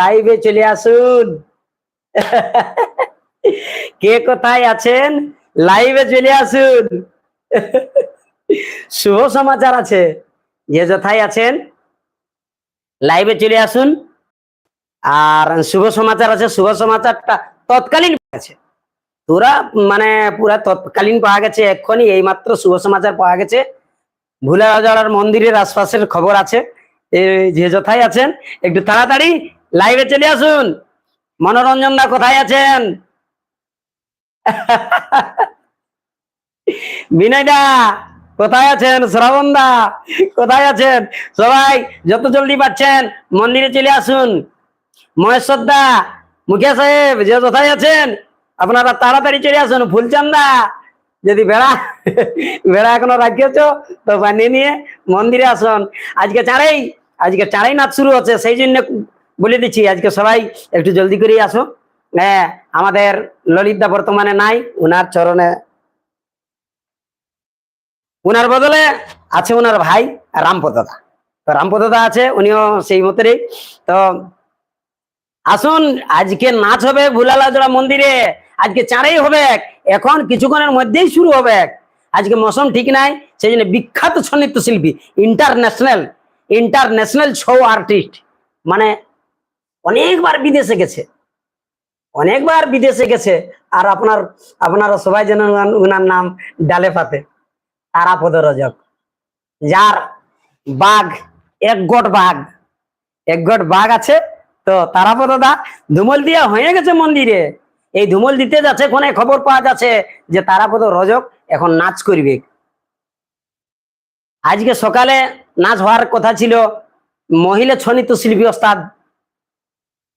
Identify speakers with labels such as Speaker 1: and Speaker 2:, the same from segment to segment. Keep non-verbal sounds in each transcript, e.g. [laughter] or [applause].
Speaker 1: লাইভে চলে আসুন। কে কোথায় আছেন? লাইভে চলে আসুন। শুভ সমাচার আছে। যে যথায় আছেন লাইভে চলে আসুন। আর শুভ সমাচার আছে, শুভ সমাচারটা তৎকালীন আছে পুরা মানে পুরা তৎকালীন পাওয়া গেছে এক্ষুনি, এইমাত্র শুভ সমাচার পাওয়া গেছে। ভুলাজড়ার মন্দিরের আশপাশের খবর আছে। যে যথায় আছেন, একটু তাড়াতাড়ি লাইভে চলে আসুন। মনোরঞ্জন দা কোথায় আছেন? [laughs] বিনয় দা, কোথায় আছেন? শ্রাবণ দা, কোথায় আছেন? সবাই যত জলদি পাচ্ছেন মন্দিরে চলে আসুন। মহেশ্বর দা মুখিয়া সাহেব, যে কোথায় আছেন, আপনারা তাড়াতাড়ি চলে আসুন। ফুলচান দা, যদি বেড়া বেড়া এখনও রাখিয়েছ তো বানিয়ে নিয়ে মন্দিরে আসুন। আজকে চাঁড়াই আজকে চাঁড়াই নাচ শুরু হচ্ছে, সেই জন্য বলে দিচ্ছি, আজকে সবাই একটু জলদি করে আসো। হ্যাঁ আমাদের ললিতদা বর্তমানে নাই, উনার চরণে উনার বদলে আছে উনার ভাই রামপদদা তো রামপদদা আছে, উনিও সেই মতেরই। তো আসুন, আজকে নাচ হবে ভুলালাজোড়া মন্দিরে, আজকে চাঁড়াই হবে, এখন কিছুক্ষণের মধ্যেই শুরু হবে। আজকে মৌসুম ঠিক নাই, সেই জন্য বিখ্যাত সংগীত শিল্পী ইন্টারন্যাশনাল ইন্টারন্যাশনাল ছৌ আর্টিস্ট। মানে অনেকবার বিদেশে গেছে। অনেকবার বিদেশে গেছে আর আপনার, আপনারা সবাই যেন ওনার নাম ডালে পাতে তারাপদ রজক। যার বাঘ, এক গট বাঘ। এক গট বাঘ আছে। তো তারাপদ দা ধুমল দিয়া হয়ে গেছে মন্দিরে। এই ধুমল দিতে যাচ্ছে, কোনে খবর পাওয়া যাচ্ছে যে তারাপদ রজক এখন নাচ করবে। আজকে সকালে নাচ হওয়ার কথা ছিল, মহিলা ছনিত শিল্পী ওস্তাদ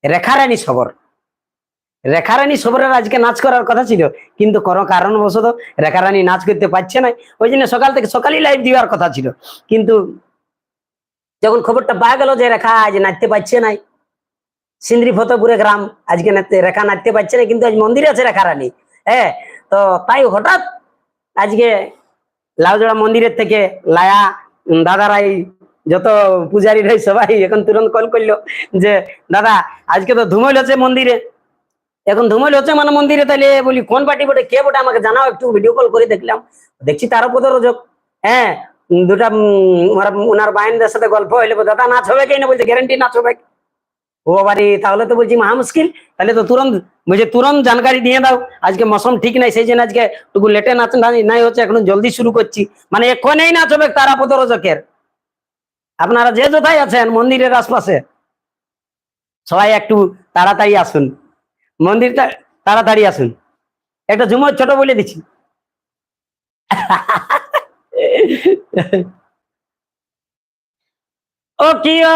Speaker 1: রেখারানী সবর। রেখারানী সবরের আজকে নাচ করার কথা ছিল, কিন্তু কোনো কারণবশত রেখারানী নাচ করতে পারছে না ওই জন্য সকাল থেকে সকালই লাইভ দেওয়ার কথা ছিল। কিন্তু যখন খবরটা পাওয়া গেল যে রেখা আজ নাচতে পারছে নাই সিন্দ্রি ফতপুরে গ্রাম আজকে রেখা নাচতে পারছে না কিন্তু আজ মন্দিরে আছে রেখারানী। হ্যাঁ তো তাই হঠাৎ আজকে লাউজোড়া মন্দিরের থেকে লায়া দাদারাই যত পূজারীরাই সবাই এখন তুরন্ত কল করল যে, দাদা, আজকে তো ধুমল হচ্ছে মন্দিরে। এখন ধুমল হচ্ছে মানে মন্দিরে তাহলে বলি, কোন পার্টি বটে? কে বটে? আমাকে জানাও একটু ভিডিও কল করে দেখলাম। দেখছি তারও পদ রোজক হ্যাঁ দুটা ওনার- বাহিনীদের সাথে গল্প হইলে, দাদা, নাচ হবে কি না বলছে গ্যারান্টি নাচ হবে। ও বাবারি তাহলে তো বলছি মহা মুশকিল। তাহলে তো তুরন্ত, বলছে তুরন্ত জানকারি দিয়ে দাও। আজকে মৌসুম ঠিক নাই, সেই জন্য আজকে টুকু লেটে নাচ নাই- হচ্ছে, এখন জলদি শুরু করছি। মানে এক্ষণেই নাচ হবে তারাপদ রজকের আপনারা যে কোথায় আছেন, মন্দিরের আশপাশে। সবাই একটু তাড়াতাড়ি আসুন। মন্দিরটা তাড়াতাড়ি আসুন। একটা ঝুমর ছোট বলে দিচ্ছি। [laughs] ও কি ও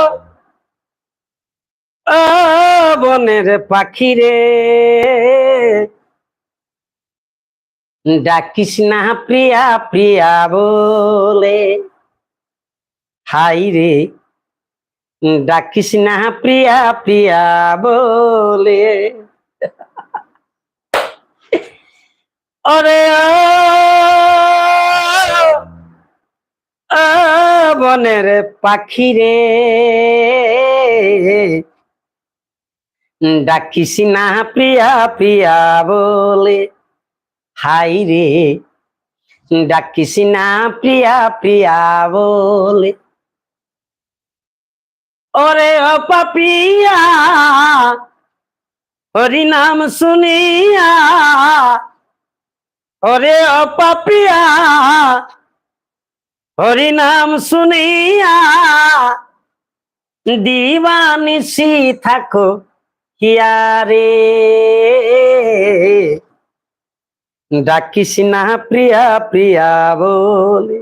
Speaker 1: ও বনের পাখি রে ডাকিস না প্রিয়া প্রিয়া বলে। হাই রে, ডাকিস না প্রিয়া প্রিয়া বলে। ও বনের পাখি রে ডাকিস না প্রিয়া প্রিয়া বলে। হাই রে। ডাকিস না প্রিয়া প্রিয়া বলে। ওরে ও পাপিয়া, হরি নাম শুনিয়া। ওরে ও পাপিয়া, হরি নাম শুনিয়া। দিবানিসি থাকো হিয়ারে। ডাকিস না প্রিয়া প্রিয়া বলে।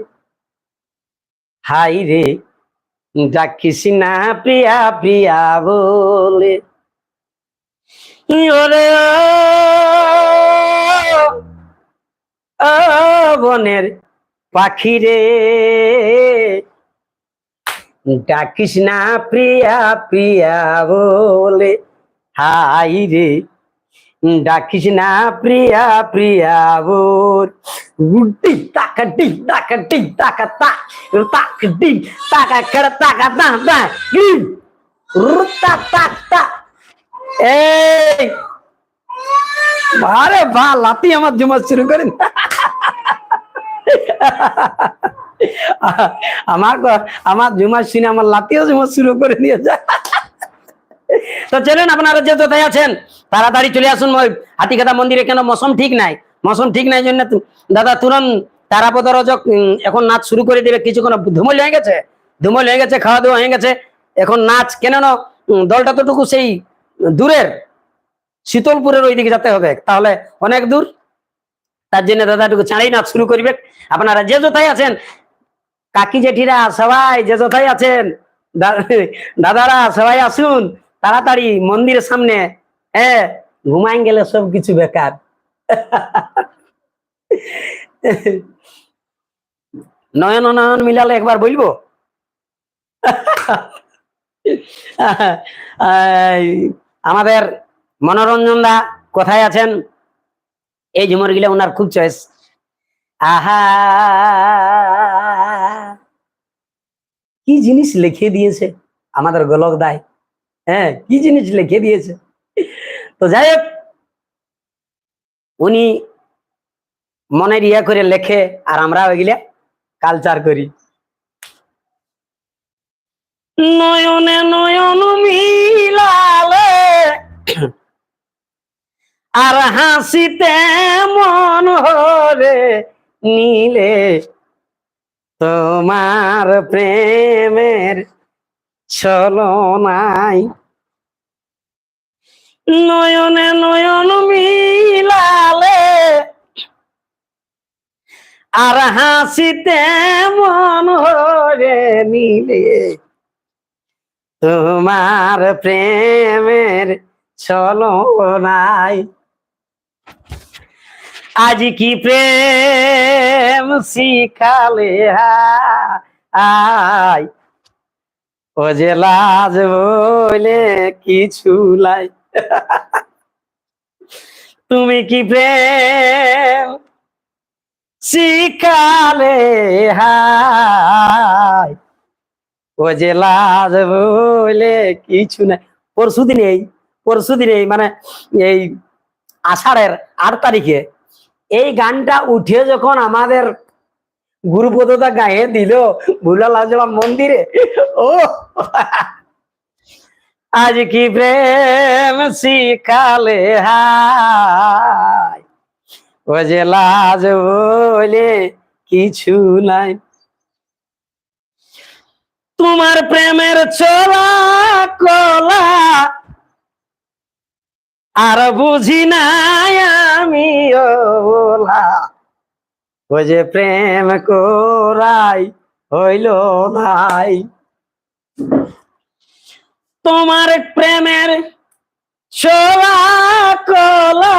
Speaker 1: হাই রে ডাকিস না প্রিয়া প্রিয়া বলে। ওরে ও, বনের পাখি রে ডাকিস না প্রিয়া প্রিয়া বলে। হাই রে। ডাকিস না প্রিয়া প্রিয়া বোর টিক টাকা টিক টাকা টিক টাকা তা তাক টিক টাকা খেড়, টাকা তা তা রুতা তাক তা এই। আরে বা, লাতি আমার জমা শুরু করেন। আমার আমার জুমা শুনে আমার লাতিও জমা শুরু করে নিয়েছে তো চলেন, আপনারা যে কোথায় আছেন, তাড়াতাড়ি চলে আসুন। ওই হাতিকাটা মন্দিরে কেন মৌসুম ঠিক নাই? মৌসুম ঠিক নাই জন্য দাদা তুরন্ত তারাপদ রজক এখন নাচ শুরু করে দেবে। কিছুক্ষণ ধুমল হয়ে গেছে, ধুমল হয়ে গেছে খাওয়া দাওয়া হয়ে গেছে। এখন নাচ কেন দলটা তোটুকু সেই দূরের। শীতলপুরের ওই দিকে যেতে হবে, তাহলে অনেক দূর। তার জন্য দাদা একটু ছাড়াই নাচ শুরু করবে। আপনারা যে কোথায় আছেন, কাকি জেঠিরা সবাই যে কোথায় আছেন দাদারা সবাই আসুন। তাড়াতাড়ি মন্দিরের সামনে হ্যাঁ ঘুমাই গেলে সব কিছু বেকার। নয়ন নয়ন মিলালে একবার বলব? আমাদের মনোরঞ্জন দা কোথায় আছেন? এই ঝুমর গিলে ওনার খুব চয়েস আহা! কি জিনিস লিখে দিয়েছে আমাদের গোলক দায় হ্যাঁ কি জিনিস লিখে দিয়েছে? তো যাই হোক, উনি মনের ইয়া করে লেখে আর আমরা ওইগুলা কালচার করি। নয়নে নয়ন মিলালে আর হাসিতে মন হরে নীলে তোমার প্রেমের ছলনাই নয়নে নয়ন মিলালে আর হাসিতে মন হরে নীলে তোমার প্রেমের ছলনাই আজ কি প্রেম শিখালে আয় ও যে লাজ বলে কিছু লাই। তুমি কি প্রেম শিখালে হায় ও যে লাজ বলে কিছু নাই। পরশু দিনেই পরশু দিনেই মানে এই আষাঢ়ের আট তারিখে এই গানটা উঠে যখন আমাদের গুরুপদতা গায়ে দিল। ভুলা লাজলা মন্দিরে। ও। আজ কি প্রেম শিখালে হায়? ও যে লাজ বলে কিছু নাই। তোমার প্রেমের চলা কলা আর বুঝি নাই আমি ও যে প্রেম কোরাই হইল নাই তোমার প্রেমের কলা।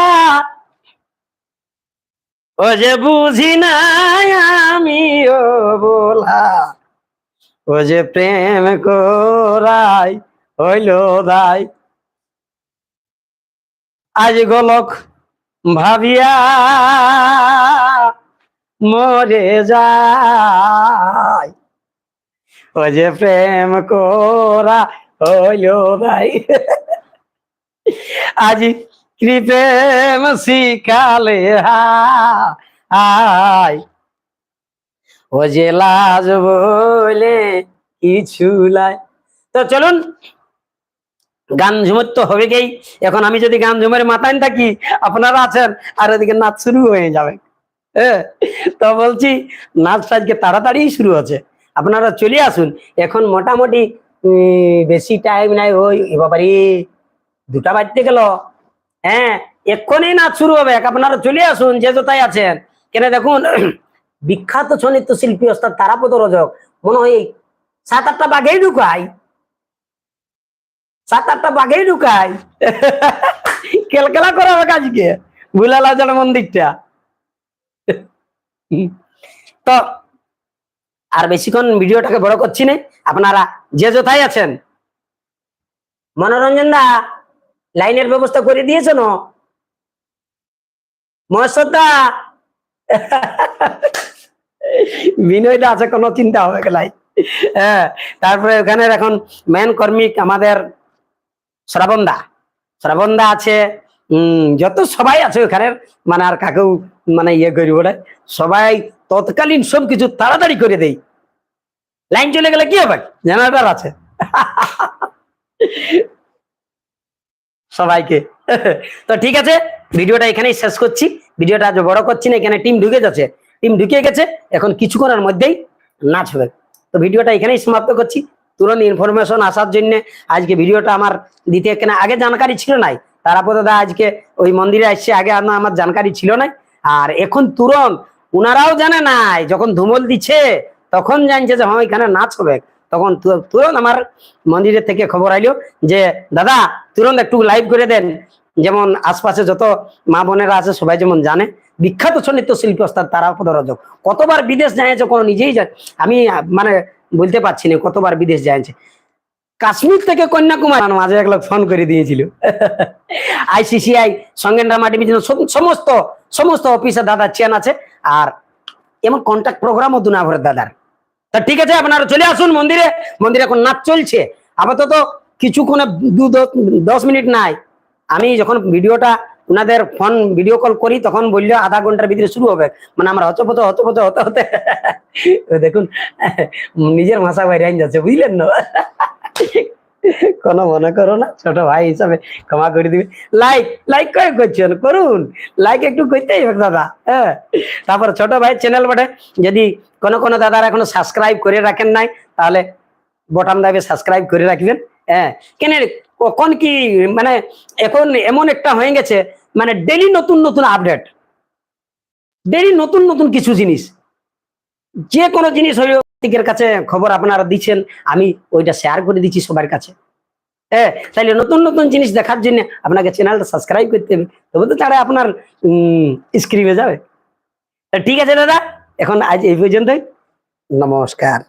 Speaker 1: ও যে বুঝি নাই আমি ও বলা। ও যে প্রেম কোরাই হইল দাই আজ গোলক ভাবিয়া মরে যায়। ও যে প্রেম কোরা হইল ভাই। আজ কি প্রেম শিখালে হাই। ও যে লাজ বলে কিছু লাই তো চলুন, গান ঝুমর তো হবে গেই এখন আমি যদি গান ঝুমের মাথায় থাকি, আপনারা আছেন, আর ওদিকে নাচ শুরু হয়ে যাবে। হ্যাঁ? তো বলছি, নাচ আজকে তাড়াতাড়ি শুরু হচ্ছে। আপনারা চলে আসুন। এখন মোটামুটি বেশি টাইম নাই। ওই বাবারি, দুটা বাজতে গেল। হ্যাঁ এক্ষুনি নাচ শুরু হবে। আপনারা চলে আসুন, যে কোথায় আছেন। কেন দেখুন, [clears throat] বিখ্যাত সংগীত শিল্পী ওস্তাদ তারাপদ রজক। মনে হয় সাত, আটটা বাঘেই ঢুকায়। সাত, আটটা বাঘেই ঢুকায়। [laughs] কেলকেলা করা হবে আজকে। ভুলালা জল মন্দিরটা। তো আর বেশিক্ষণ ভিডিওটাকে বড় করছি না। আপনারা যে কোথায় আছেন, মনোরঞ্জন দা, লাইনের ব্যবস্থা করে দিয়েছেন মহেশ্বরদা বিনয়দা আছে, কোনো চিন্তা হবে গেলাই হ্যাঁ তারপরে ওখানে এখন মেন কর্মিক আমাদের শ্রাবণদা শ্রাবণদা আছে যত সবাই আছে ওখানে মানে আর কাকেও মানে ইয়ে করি ওরা সবাই তৎকালীন সব কিছু তাড়াতাড়ি করে দেই। লাইন চলে গেলে কি হবে? জেনারেটর আছে। সবাইকে। তো ঠিক আছে, ভিডিওটা এখানেই শেষ করছি। ভিডিওটা আজ বড় করছি না, এখানে টিম ঢুকে যাচ্ছে। টিম ঢুকে গেছে, এখন কিছুক্ষণের মধ্যেই নাচ হবে। তো ভিডিওটা এখানেই সমাপ্ত করছি। তুরন্ত ইনফরমেশন আসার জন্য আজকে ভিডিওটা আমার দিতে এখানে আগে জানকারি ছিল নাই। তারাপদ দা আজকে ওই মন্দিরে আসছে আগে আমার আমার জানকারি ছিল না। আর এখন তুরন্ত উনারাও জানে নাই, যখন ধুমল দিচ্ছে, তখন জানছে যে হ্যাঁ এখানে নাচ হবে। তখন তু- তুরন্ত আমার মন্দিরের থেকে খবর আইলো যে, দাদা তুরন্ত একটু লাইভ করে দেন। যেমন আশপাশে যত মা বোনেরা আছে, সবাই যেমন জানে। বিখ্যাত সংগীত শিল্পী ওস্তাদ তারাপদ রজক। কতবার বিদেশ যাইছে কোনো নিজেই যায় আমি মানে বলতে পারছি না, কতবার বিদেশ যাইছে কাশ্মীর থেকে কন্যাকুমারী মাঝে এক লোক ফোন করে দিয়েছিল। আইসিসিআই সঙ্গেন্দ্রা মাটি সমস্ত সমস্ত অফিসে দাদার চেন আছে, আর এমন কন্ট্যাক্ট প্রোগ্রামও দুনাভরের দাদার। তা ঠিক আছে, আপনারা চলে আসুন মন্দিরে। মন্দিরে এখন নাচ চলছে। আপাতত কিছুক্ষণে দু দ- দশ মিনিট নাই। আমি যখন ভিডিওটা ওনাদের ফোন ভিডিও কল করি, তখন বলল আধা ঘণ্টার ভিতরে শুরু হবে। মানে আমরা হতপত হতপত হতে হতে দেখুন, নিজের ভাষা বাইরে যাচ্ছে, বুঝলেন না? কোনো মনে করো না, ছোট ভাই হিসাবে ক্ষমা করে দিবে। লাইক লাইক করে করছেন, করুন। লাইক একটু করতেই হবে দাদা হ্যাঁ। তারপর ছোট ভাই চ্যানেল বটে, যদি কোনো কোনো দাদারা এখনও সাবস্ক্রাইব করে রাখেন নাই, তাহলে বটাম দাবে সাবস্ক্রাইব করে রাখবেন হ্যাঁ। কেন, কখন কি মানে এখন এমন একটা হয়ে গেছে মানে ডেলি নতুন নতুন আপডেট ডেলি নতুন নতুন কিছু জিনিস। যে কোনো জিনিস হইলেও দিকের কাছে খবর আপনারা দিচ্ছেন, আমি ওইটা শেয়ার করে দিচ্ছি সবার কাছে। হ্যাঁ তাইলে নতুন নতুন জিনিস দেখার জন্য আপনাকে চ্যানেলটা সাবস্ক্রাইব করতে হবে, তবে তো তারা আপনার স্ক্রিনে যাবে। ঠিক আছে দাদা, এখন আজ এই পর্যন্তই। নমস্কার।